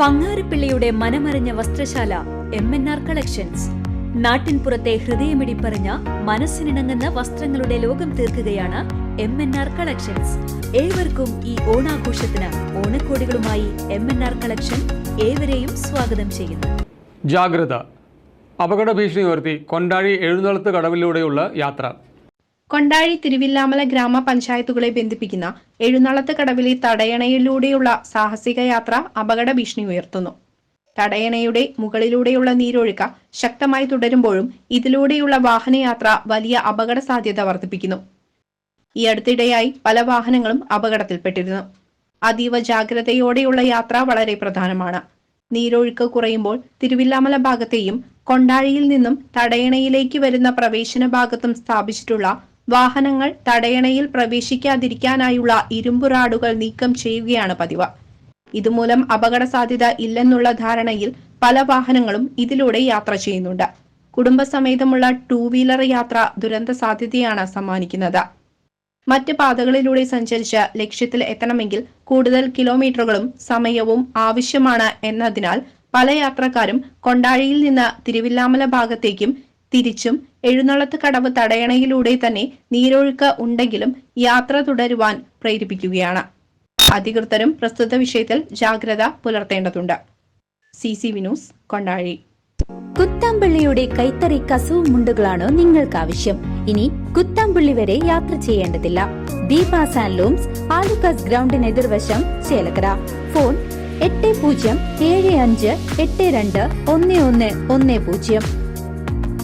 പങ്ങാരപ്പിള്ളിയുടെ മനമറിഞ്ഞ വസ്ത്രശാല M N R collections നാട്ടിൻപുറത്തെ ഹൃദയമിടിപ്പറിഞ്ഞ മനസ്സിനിണങ്ങുന്ന വസ്ത്രങ്ങളുടെ ലോകം തീർക്കുകയാണ് എം എൻ ആർ കളക്ഷൻസ് ഏവർക്കും ഈ ഓണാഘോഷത്തിന് ഓണക്കോടികളുമായി എം എൻ ആർ കളക്ഷൻ ഏവരെയും സ്വാഗതം ചെയ്യുന്നു. ജാഗ്രത. അപകട ഭീഷണി ഉയർത്തി കൊണ്ടാഴി എഴുന്നള്ളത്ത് കടവിലൂടെയുള്ള യാത്ര. കൊണ്ടാഴി തിരുവില്ലാമല ഗ്രാമപഞ്ചായത്തുകളെ ബന്ധിപ്പിക്കുന്ന എഴുന്നള്ളത്ത് കടവിലെ തടയണയിലൂടെയുള്ള സാഹസിക യാത്ര അപകട ഭീഷണി ഉയർത്തുന്നു. തടയണയുടെ മുകളിലൂടെയുള്ള നീരൊഴുക്ക ശക്തമായി തുടരുമ്പോഴും ഇതിലൂടെയുള്ള വാഹനയാത്ര വലിയ അപകട സാധ്യത വർദ്ധിപ്പിക്കുന്നു. ഈ അടുത്തിടെയായി പല വാഹനങ്ങളും അപകടത്തിൽപ്പെട്ടിരുന്നു. അതീവ ജാഗ്രതയോടെയുള്ള യാത്ര വളരെ പ്രധാനമാണ്. നീരൊഴുക്ക് കുറയുമ്പോൾ തിരുവില്ലാമല ഭാഗത്തെയും കൊണ്ടാഴിയിൽ നിന്നും തടയണയിലേക്ക് വരുന്ന പ്രവേശന ഭാഗത്തും സ്ഥാപിച്ചിട്ടുള്ള വാഹനങ്ങൾ തടയണയിൽ പ്രവേശിക്കാതിരിക്കാനായുള്ള ഇരുമ്പുറാടുകൾ നീക്കം ചെയ്യുകയാണ് പതിവ്. ഇതുമൂലം അപകട സാധ്യത ഇല്ലെന്നുള്ള ധാരണയിൽ പല വാഹനങ്ങളും ഇതിലൂടെ യാത്ര ചെയ്യുന്നുണ്ട്. കുടുംബസമേതമുള്ള ടൂ വീലർ യാത്ര ദുരന്ത സാധ്യതയാണ് സമ്മാനിക്കുന്നത്. മറ്റ് പാതകളിലൂടെ സഞ്ചരിച്ച് ലക്ഷ്യത്തിൽ എത്തണമെങ്കിൽ കൂടുതൽ കിലോമീറ്ററുകളും സമയവും ആവശ്യമാണ് എന്നതിനാൽ പല യാത്രക്കാരും കൊണ്ടാഴിയിൽ നിന്ന് തിരുവില്ലാമല ഭാഗത്തേക്കും തിരിച്ചും എഴുന്നള്ളത്ത് കടവ് തടയണയിലൂടെ തന്നെ നീരൊഴുക്ക് ഉണ്ടെങ്കിലും യാത്ര തുടരുവാൻ പ്രേരിപ്പിക്കുകയാണ്. അധികൃതരും പ്രസ്തുത വിഷയത്തിൽ ജാഗ്രത പുലർത്തേണ്ടതുണ്ട്. C C Vinoos Kondazhi. കുത്താമ്പള്ളിയുടെ കൈത്തറി കസവ് മുണ്ടുകളാണോ നിങ്ങൾക്ക് ആവശ്യം ഇനി കുത്താമ്പള്ളി വരെ യാത്ര ചെയ്യേണ്ടതില്ല. ദീപാസ് ആൻഡ് ലൂംസ് ആലുക്കാസ് ഗ്രൗണ്ടിന് എതിർവശം ചേലക്കര. ഫോൺ എട്ട് പൂജ്യം ഏഴ് അഞ്ച് എട്ട് രണ്ട് ഒന്ന് ഒന്ന് ഒന്ന് പൂജ്യം.